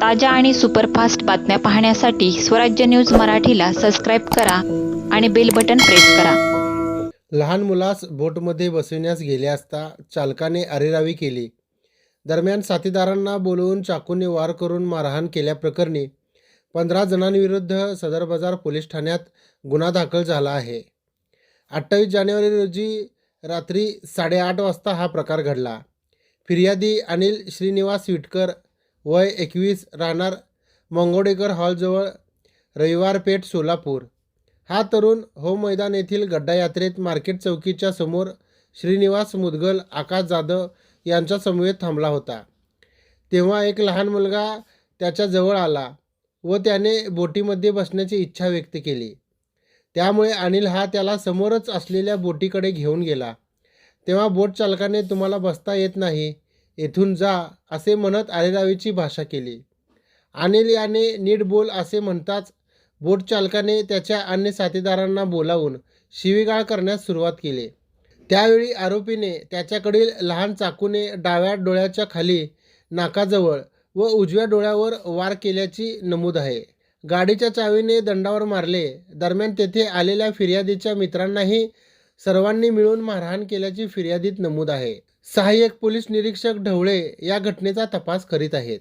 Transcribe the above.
ताज्या आणि सुपरफास्ट बातम्या पाहण्यासाठी स्वराज्य न्यूज मराठीला सबस्क्राईब करा आणि बेल बटन प्रेस करा. लहान मुलास बोटमध्ये बसविण्यास गेले असता चालकाने अरेरावी केली. दरम्यान साथीदारांना बोलवून चाकूने वार करून मारहाण केल्याप्रकरणी पंधरा जणांविरुद्ध सदर बाजार पोलीस ठाण्यात गुन्हा दाखल झाला आहे. अठ्ठावीस जानेवारी रोजी रात्री साडेआठ वाजता हा प्रकार घडला. फिर्यादी अनिल श्रीनिवास विटकर वय एकवीस राहणार मंगोडेकर हॉलजवळ रविवारपेठ सोलापूर. हा तरुण हो मैदान येथील गड्डा यात्रेत मार्केट चौकीच्या समोर श्रीनिवास मुदगल आकाश जाधव यांच्या समवेत थांबला होता. तेव्हा एक लहान मुलगा त्याच्याजवळ आला व त्याने बोटीमध्ये बसण्याची इच्छा व्यक्त केली. त्यामुळे अनिल हा त्याला समोरच असलेल्या बोटीकडे घेऊन गेला. तेव्हा बोट चालकाने तुम्हाला बसता येत नाही. येथून जा असे म्हणत आरेरावीची भाषा केली. अनिल याने नीट बोल असे म्हणताच बोट चालकाने त्याच्या अन्य साथीदारांना बोलावून शिवीगाळ करण्यास सुरुवात केली. त्यावेळी आरोपीने त्याच्याकडील लहान चाकूने डाव्या डोळ्याच्या खाली नाकाजवळ व उजव्या डोळ्यावर वार केल्याची नमूद आहे. गाडीच्या चावीने दंडावर मारले. दरम्यान तेथे आलेल्या फिर्यादीच्या मित्रांनाही सर्वांनी मिळून मारहाण केल्याची फिर्यादीत नमूद आहे. सहाय्यक पोलीस निरीक्षक ढवळे या घटनेचा तपास करीत आहेत.